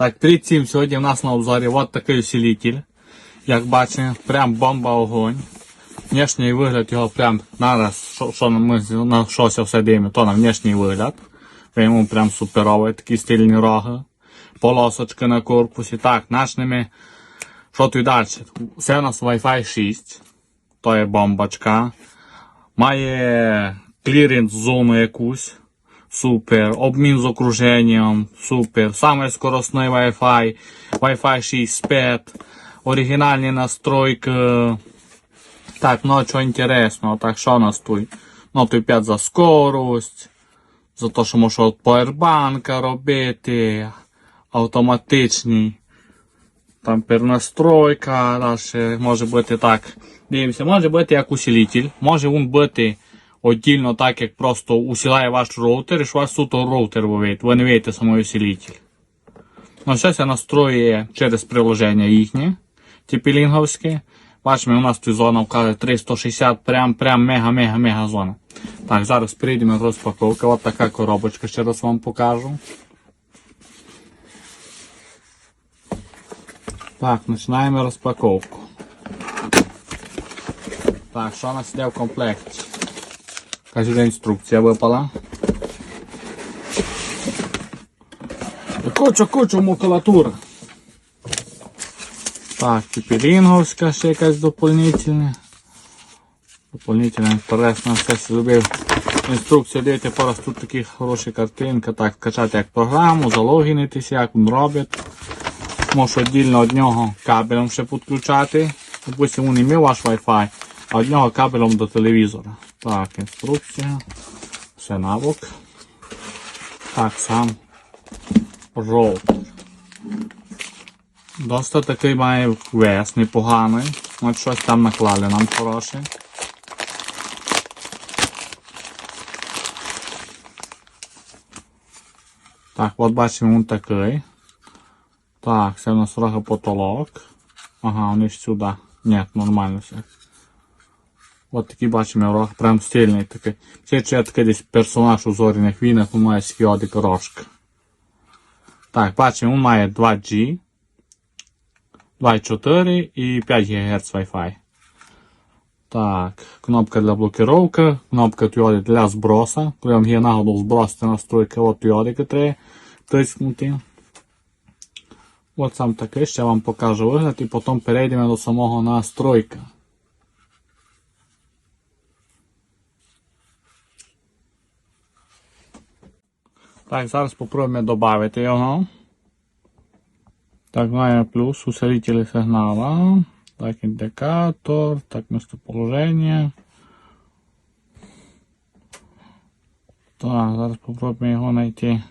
Так, привіт всім. Сьогодні в нас на обзорі от такий усилитель. Як бачимо, прям бомба огонь. Внешній вигляд його прям нараз, що, що ми на щось все дивимо, то на внешній вигляд. Ви йому прям суперовий, такі стильні роги. Полосочки на корпусі. Так, начнемо. Що тут далі? Це у нас Wi-Fi 6. То є бомбочка. Має клірінг зону якусь. Супер. Обмін з окруженням. Супер. Саме скоростний Wi-Fi. Wi-Fi 6 5. Оригінальні настройки. Так, ну що інтересно. Так, що у нас тут? Ну, тут 5 за скорость. За те, що от поwerbanka робити. Автоматичний. Там перенастройка, далі може бути так. Дивимося, може бути як усилитель, може він бути віддільно так, як просто усилає ваш роутер, і у вас суто роутер виведете, ви не видите самий усилитель. Ну, зараз я настрою через приложення їхнє, тіпілінговське. Бачимо, у нас тут зона вказує 360, прям, прям мега-мега-мега зона. Так, зараз прийдемо до розпаковки. Ось така коробочка, ще раз вам покажу. Так, починаємо розпаковку. Так, що у нас йде в комплекті? Кажу, інструкція випала. І Кучу, кучу макулатури. Так, тіпілінговська ще якась доповнительна. Доповнительна інтересна, все зробив. Інструкцію дивіться, пораз тут такі хороші картинки. Так, скачати як програму, залогінитися, як він робить. Можеш віддільно від нього кабелем ще підключати. Допустимо, він не має ваш Wi-Fi, нього кабелем до телевізора. Так, інструкція. Все набок. Так, сам роутер. Доста такий має вес непоганий. От щось там наклали нам хороше. Так, от бачимо він такий. Так, це у нас трохи потолок. Ага, вони ж сюди. Ні, нормально все. От такий бачимо рог, прям стильний такий. Це чи такий десь персонаж у зоряних війнах, він має скіоди корошка. Так, бачимо, він має 2G, 2.4 і 5 ГГц Wi-Fi. Так, кнопка для блокировки, кнопка тіоди для зброса. Коли є нагоду збросити настройки, от тіодики треба тиснути. От сам такий, ще вам покажу вигляд і потім перейдемо до самого настройка. Так, зараз спробуємо додати його. Так, має плюс усилителі сигнала. Так, індикатор, так, местоположення. Так, зараз спробуємо його знайти.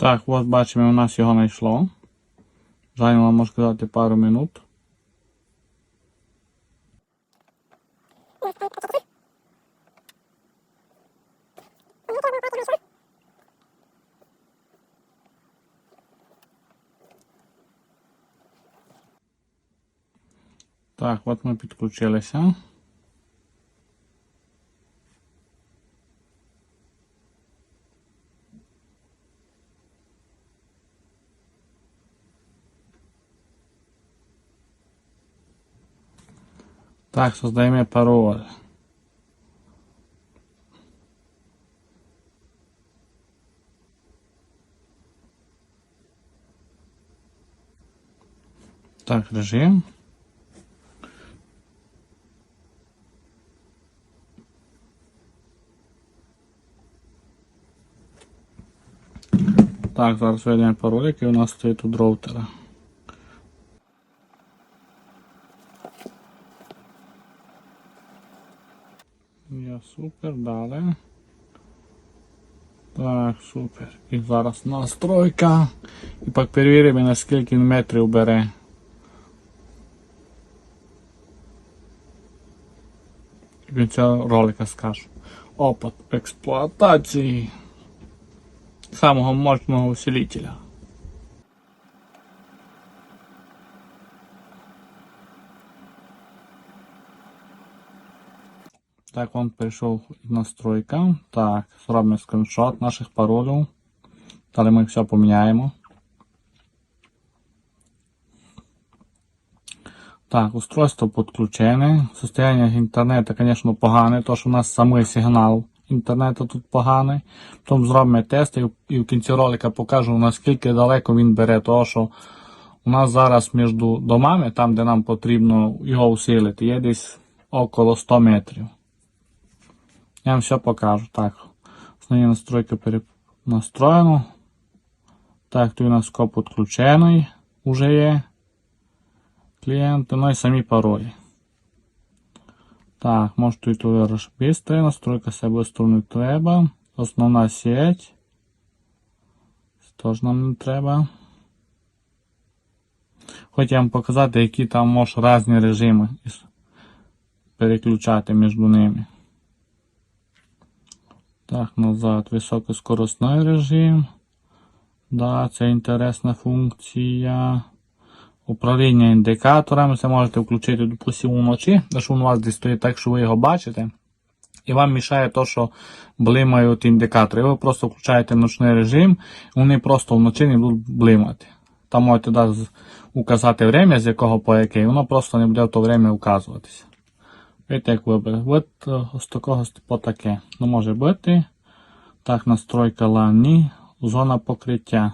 Так, от бачимо, у нас його знайшло. Зайняло, можна сказати, пару минут. Так, от ми підключилися. Так, создаємо пароль. Так, режим. Так, зараз введемо пароль, який у нас стоїть у роутера. Я супер, далі. Так, супер. І зараз настройка. І так перевіримо, наскільки метрів бере. Кінця ролика скажу. Опит експлуатації самого мощного усилителя. Так, он прийшов настройка. Так, зробимо скріншот наших паролів. Далі ми все поміняємо. Так, устройство підключене. Состояние інтернету, звісно, погане, тому що у нас самий сигнал інтернету тут поганий. Потім зробимо тест і в- кінці ролика покажу, наскільки далеко він бере, тому що у нас зараз між домами, там де нам потрібно його усилити, є десь около 100 метрів. Я вам все покажу. Так, основні настройки перенастроєно. Так, тут у нас коп підключений уже є. Клієнти, ну і самі паролі. Так, може тут виріш быстро, настройка себе не треба. Основна сеть. Тож нам не треба. Хочу вам показати, які там може різні режими переключати між ними. Так, назад високоскоростний режим. Да, це інтересна функція. Управління індикаторами. Це можете включити, допустимо, вночі, він у вас десь стоїть так, що ви його бачите. І вам мішає то, що блимають індикатори. Ви просто включаєте ночний режим, вони просто вночі не будуть блимати. Там можете указати время, з якого по який, воно просто не буде в то время указуватися. Видите, як. От е, з такого по таке. Ну, може бути. Так, настройка LAN, ні. Зона покриття.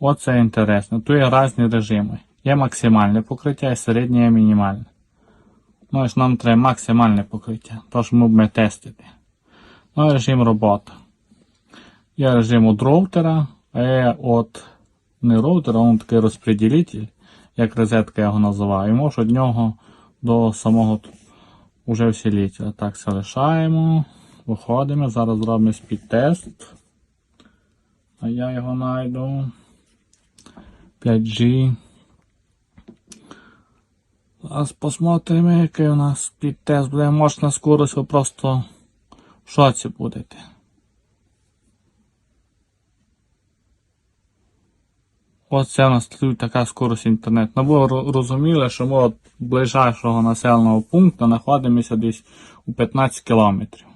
Оце інтересно. Тут є різні режими. Є максимальне покриття і середнє і мінімальне. Ну, ось нам треба максимальне покриття, тож ми будемо тестити. Ну і режим роботи. Є режим від роутера, а є від не роутера, він такий розподілитель, як розетка я його називаю. І може від нього до самого т- всі літі. Так, залишаємо. Виходимо. Зараз зробимо спідтест. А я його знайду. 5G. Зараз посмотримо, який у нас підтест буде. Може на скорость ви просто в шоці будете. Оце у нас тут така скорость інтернету. Ну, ви ро- розуміли, що ми від ближайшого населеного пункту знаходимося десь у 15 кілометрів.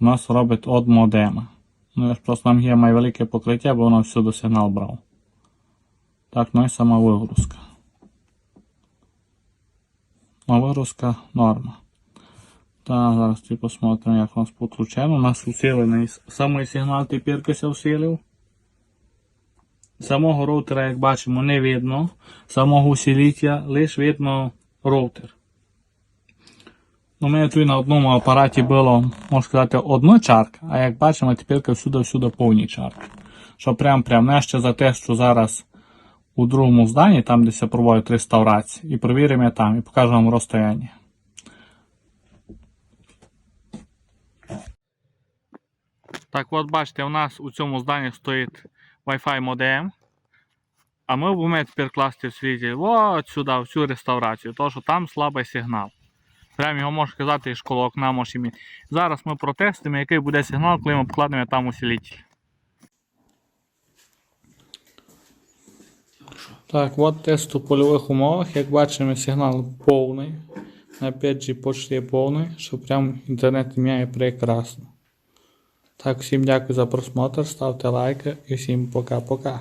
У нас робить од модема. Ну, просто нам є має велике покриття, бо воно всюди сигнал брав. Так, ну і сама вигрузка. Ну, вигрузка норма. Так, зараз ті посмотримо, як у нас підключено. У нас усилений самий сигнал тепер усилив. Самого роутера, як бачимо, не видно. Самого усилителя, лише видно роутер. У мене тут на одному апараті було, можна сказати, одна чарка, а як бачимо, тепер всюди-всюди повні чарки. Що прям прям не ще за те, що зараз у другому зданні, там де я проводять реставрації, і провіримо там, і покажу вам розстояння. Так, от бачите, у нас у цьому зданні стоїть Wi-Fi модем. А ми будемо тепер класти в світі от сюди, в цю реставрацію, тому що там слабий сигнал. Прям його можна сказати, і школа окна може імі. Зараз ми протестимо, який буде сигнал, коли ми покладемо там усилитель. Так, от тест у польових умовах. Як бачимо, сигнал повний. На 5G почти повний, що прям інтернет міняє прекрасно. Так, всім дякую за просмотр, ставте лайки і всім пока-пока.